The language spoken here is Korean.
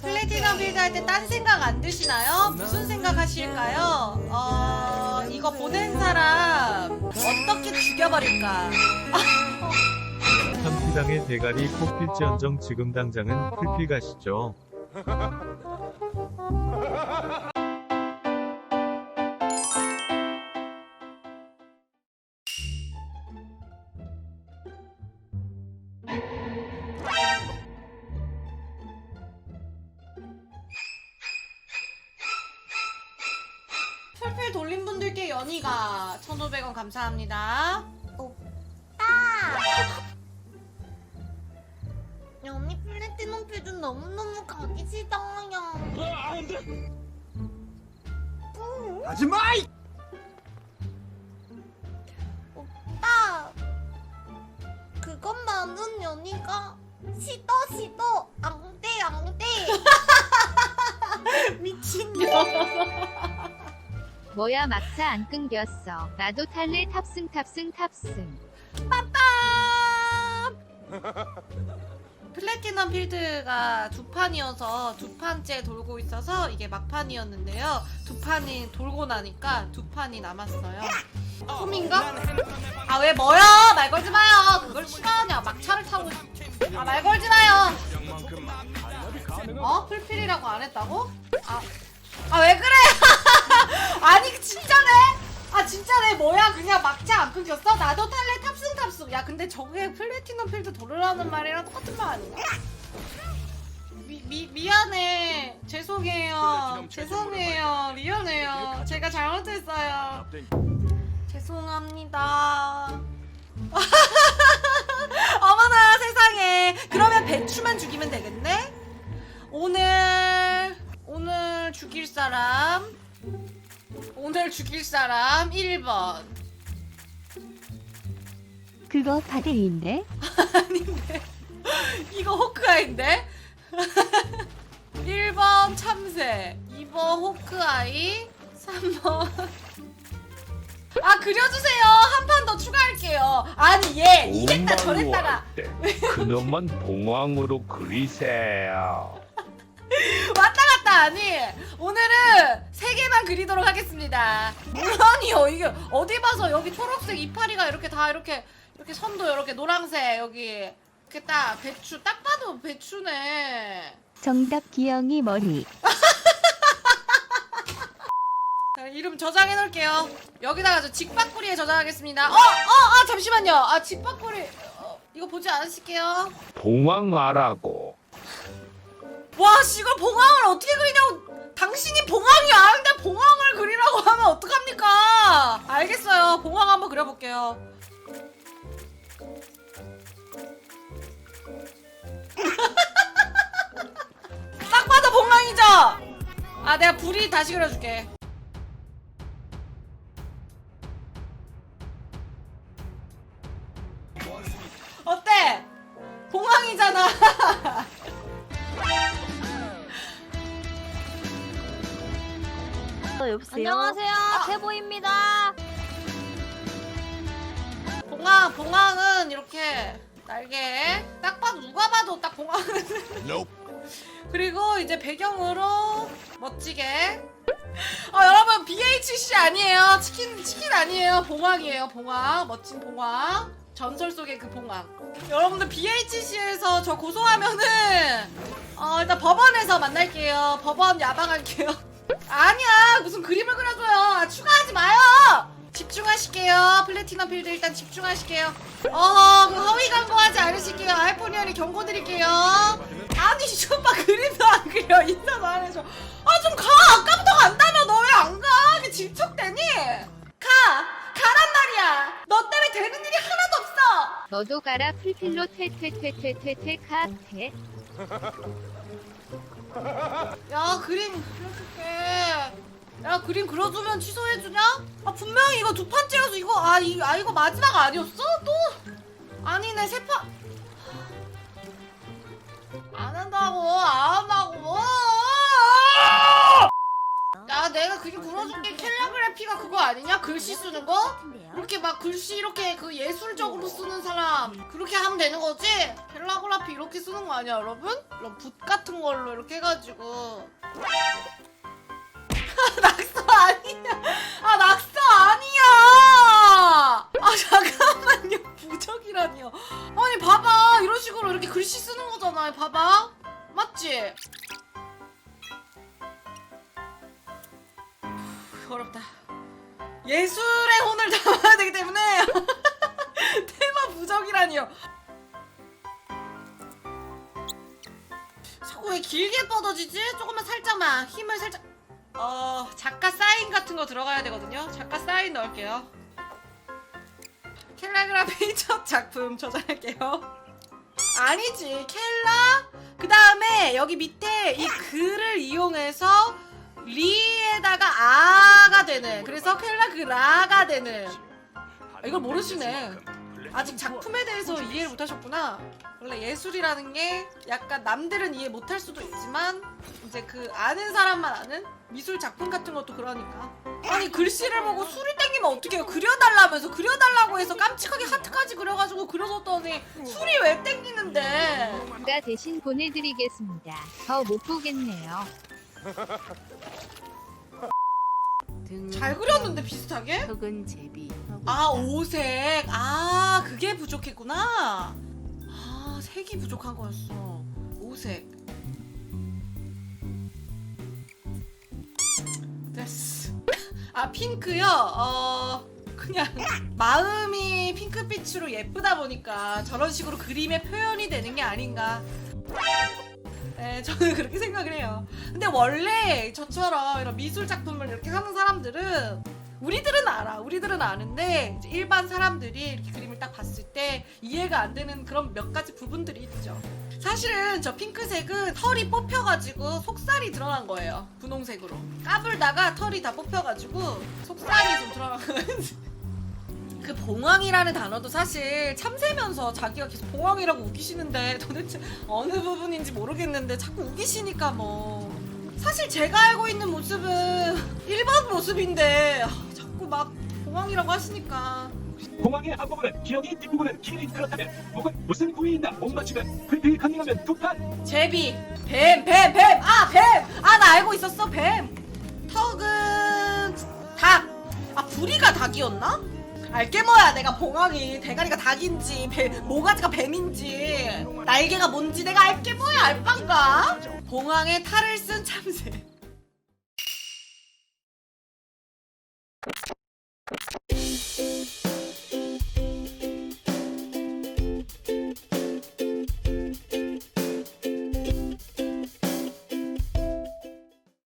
플래티넘 빌드 할 때 딴 생각 안 드시나요? 무슨 생각 하실까요? 어, 이거 보낸 사람 어떻게 죽여버릴까? 삼피당의 대가리 뽑힐지언정 지금 당장은 풀필 가시죠. 풀필 돌린 분들께 연희가 1,500원 감사합니다. 언니 플래티넘 필드 너무너무 가기 싫어요. 하지 마! 오빠, 그것만은 연희가 싫어 싫어 안돼 안 돼. 뭐야 막차 안 끊겼어. 나도 탈래 탑승 탑승 탑승. 플래티넘 필드가 두 판이어서 두 판째 돌고 있어서 이게 막판이었는데요. 두 판이 돌고 나니까 두 판이 남았어요. 홈인가? 아 왜 뭐야? 말 걸지 마요. 그걸 싫어하냐? 막차를 타고 아 말 걸지 마요. 어? 풀필이라고 안 했다고? 아 아 왜 그래? 아니 진짜네? 아 진짜네. 뭐야? 그냥 막차 안 끊겼어? 나도 탈래 탑승 탑승. 야 근데 저게 플래티넘 필드 돌으라는 말이랑 똑같은 말 아닌가? 미, 미, 미안해. 죄송해요. 죄송해요. 미안해요. 제가 잘못했어요. 죄송합니다. 어머나 세상에. 그러면 배추만 죽이면 되겠네? 오늘 오늘 죽일 사람 오늘 죽일 사람 1번. 그거 바들인데? 아닌데. 이거 호크아이인데? 1번 참새 2번 호크아이 3번. 아 그려주세요. 한 판 더 추가할게요. 아니 얘 이랬다 저랬다가. 때 그놈은 봉황으로 그리세요. 왔다 갔다 하니 오늘은 세 개만 그리도록 하겠습니다. 물론이요 이게 어디 봐서 여기 초록색 이파리가 이렇게 다 이렇게 이렇게 선도 이렇게 노란색 여기 이렇게 딱 배추 딱 봐도 배추네. 정답 기영이 머리. 자, 이름 저장해 놓을게요. 여기다가 저 직박구리에 저장하겠습니다. 어, 어, 아 잠시만요. 아 직박구리 어, 이거 보지 않으실게요. 봉황하라고. 와, 씨, 이걸 봉황을 어떻게 그리냐고. 당신이 봉황이 아는데 봉황을 그리라고 하면 어떡합니까? 알겠어요. 봉황 한번 그려볼게요. 딱 봐도 봉황이죠? 아, 내가 불이 다시 그려줄게. 안녕하세요, 태보입니다. 봉황, 봉황은 이렇게 날개. 딱 봐도 누가 봐도 딱 봉황은. 그리고 이제 배경으로 멋지게. 어 여러분 BHC 아니에요. 치킨 치킨 아니에요. 봉황이에요. 봉황. 멋진 봉황. 전설 속의 그 봉황. 여러분들 BHC에서 저 고소하면은 어 일단 법원에서 만날게요. 법원 야방할게요. 아니야 무슨 그림을 그려줘요. 아, 추가하지 마요. 집중하실게요. 플래티넘 필드 일단 집중하실게요. 어허, 그 허위 광고하지 않으실게요. 아이폰이언이 경고 드릴게요. 아니, 슈퍼 그림도 안 그려. 인사도 안 해줘. 아, 좀 가! 아까부터 간다며! 너 왜 안 가? 이게 질척대니? 가! 가란 말이야! 너 때문에 되는 일이 하나도 없어! 너도 가라 풀필로 퇴퇴퇴퇴퇴퇴 카페. 야, 그림 그려줄게. 야, 그림 그려주면 취소해주냐? 아, 분명히 이거 두 판째여서 이거, 아, 이, 아, 이거 마지막 아니었어? 또? 아니네, 세 판. 안 한다고, 안 한다고. 야, 내가 그림 그려준 게 캘리그래피가 그거 아니냐? 글씨 쓰는 거? 이렇게 막 글씨 이렇게 그 예술적으로 쓰는 사람 그렇게 하면 되는 거지? 켈라그라피 이렇게 쓰는 거 아니야 여러분? 이런 붓 같은 걸로 이렇게 해가지고. 낙서 아니야. 아 낙서 아니야. 아 잠깐만요. 부적이라니요. 아니 봐봐. 이런 식으로 이렇게 글씨 쓰는 거잖아 봐봐. 맞지? 후, 어렵다. 예술의 혼을 담아야 되기 때문에 테마 부적이라니요 길게 뻗어지지? 조금만 살짝만. 힘을 살짝. 어 작가 사인 같은 거 들어가야 되거든요. 작가 사인 넣을게요. 켈라그라피 첫 작품 저장할게요. 아니지. 켈라? 그 다음에 여기 밑에 이 글을 이용해서 리에다가 아가 되는 그래서 켈라그라가 되는. 아, 이걸 모르시네. 아직 작품에 대해서 이해를 못하셨구나 원래 예술이라는 게 약간 남들은 이해 못할 수도 있지만 이제 그 아는 사람만 아는 미술 작품 같은 것도 그러니까 아니 글씨를 보고 술이 땡기면 어떡해요 그려달라면서 그려달라고 해서 깜찍하게 하트까지 그려가지고 그려줬더니 술이 왜 땡기는데 제가 대신 보내드리겠습니다. 더 못 보겠네요. 잘 그렸는데 비슷하게? 턱은 제비. 아 오색 아 그게 부족했구나 아 색이 부족한 거였어. 오색. 됐어. 아 핑크요? 어 그냥 마음이 핑크빛으로 예쁘다 보니까 저런 식으로 그림의 표현이 되는 게 아닌가. 네, 저는 그렇게 생각을 해요. 근데 원래 저처럼 이런 미술 작품을 이렇게 하는 사람들은 우리들은 알아. 우리들은 아는데 일반 사람들이 이렇게 그림을 딱 봤을 때 이해가 안 되는 그런 몇 가지 부분들이 있죠. 사실은 저 핑크색은 털이 뽑혀가지고 속살이 드러난 거예요. 분홍색으로. 까불다가 털이 다 뽑혀가지고 속살이 좀 드러난 거예요. 그 봉황이라는 단어도 사실 참새면서 자기가 계속 봉황이라고 우기시는데 도대체 어느 부분인지 모르겠는데 자꾸 우기시니까 뭐 사실 제가 알고 있는 모습은 일반 모습인데 막 봉황이라고 하시니까. 공항의 앞부분은 기억이 뒷부분은 길이 그렇다면 목은 무슨 부위에 있나 못 맞추면 풀필 강림하면 두판 제비 뱀 뱀 뱀! 아 뱀! 아 나 알고 있었어 뱀! 턱은 닭아 부리가 닭이었나? 알게 뭐야 내가 봉황이. 대가리가 닭인지 배, 모가지가 뱀인지. 날개가 뭔지 내가 알게 뭐야 알빵가? 봉황의 탈을 쓴 참새